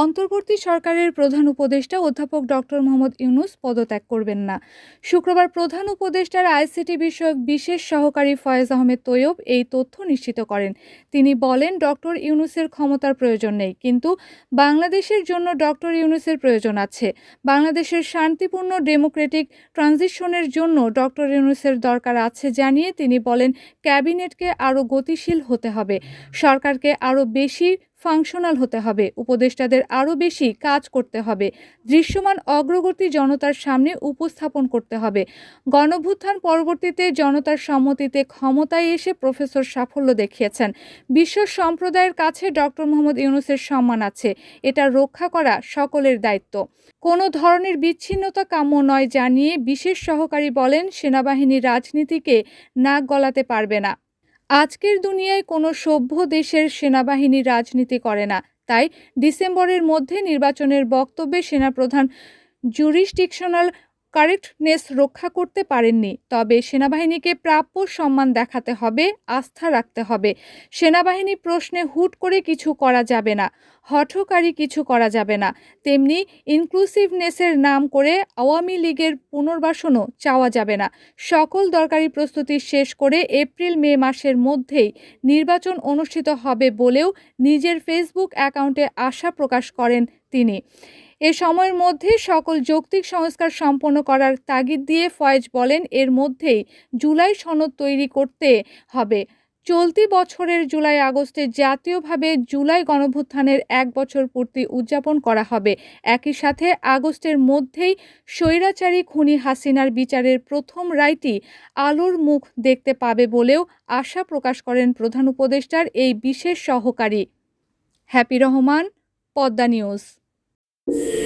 অন্তর্বর্তী সরকারের প্রধান উপদেষ্টা অধ্যাপক ডক্টর মোহাম্মদ ইউনুস পদত্যাগ করবেন না। শুক্রবার প্রধান উপদেষ্টার আইসিটি বিষয়ক বিশেষ সহকারী ফয়েজ আহমেদ তৈয়ব এই তথ্য নিশ্চিত করেন। তিনি বলেন, ডক্টর ইউনুসের ক্ষমতার প্রয়োজন নেই, কিন্তু বাংলাদেশের জন্য ডক্টর ইউনুসের প্রয়োজন আছে। বাংলাদেশের শান্তিপূর্ণ, ডেমোক্রেটিক ট্রানজিশনের জন্য ডক্টর ইউনুসের দরকার আছে জানিয়ে তিনি বলেন, ক্যাবিনেটকে আরও গতিশীল হতে হবে। সরকারকে আরও বেশি ফাংশনাল হতে হবে। উপদেষ্টাদের আরও বেশি কাজ করতে হবে। দৃশ্যমান অগ্রগতি জনতার সামনে উপস্থাপন করতে হবে। গণভ্যুত্থান পরবর্তীতে জনতার সম্মতিতে ক্ষমতায় এসে প্রফেসর সাফল্য দেখিয়েছেন। বিশ্ব সম্প্রদায়ের কাছে ডক্টর মোহাম্মদ ইউনুসের সম্মান আছে। এটা রক্ষা করা সকলের দায়িত্ব। কোনো ধরনের বিচ্ছিন্নতা কাম্য নয় জানিয়ে বিশেষ সহকারী বলেন সেনাবাহিনী রাজনীতিকে নাক গলাতে পারবে না। আজকের দুনিয়ায় কোনো সভ্য দেশের সেনাবাহিনী রাজনীতি করে না। তাই ডিসেম্বরের মধ্যে নির্বাচনের বক্তব্যে সেনাপ্রধান জুরিসডিকশনাল কারেক্টনেস রক্ষা করতে পারেননি। তবে সেনাবাহিনীকে প্রাপ্য সম্মান দেখাতে হবে, আস্থা রাখতে হবে। সেনাবাহিনী প্রশ্নে হুট করে কিছু করা যাবে না, হঠকারী কিছু করা যাবে না। তেমনি ইনক্লুসিভনেসের নাম করে আওয়ামী লীগের পুনর্বাসনও চাওয়া যাবে না। সকল দরকারি প্রস্তুতি শেষ করে এপ্রিল, মে মাসের মধ্যেই নির্বাচন অনুষ্ঠিত হবে বলেও নিজের ফেসবুক অ্যাকাউন্টে আশা প্রকাশ করেন তিনি। এ সময়ের মধ্যে সকল যৌক্তিক সংস্কার সম্পন্ন করার তাগিদ দিয়ে ফয়েজ বলেন, এর মধ্যেই জুলাই সনদ তৈরি করতে হবে। চলতি বছরের জুলাই আগস্টে জাতীয়ভাবে জুলাই গণভ্যুত্থানের এক বছর পূর্তি উদযাপন করা হবে। একই সাথে আগস্টের মধ্যেই স্বৈরাচারী খুনি হাসিনার বিচারের প্রথম রায়টি আলোর মুখ দেখতে পাবে বলেও আশা প্রকাশ করেন প্রধান উপদেষ্টার এই বিশেষ সহকারী। হ্যাপি রহমান, পদ্মা নিউজ। you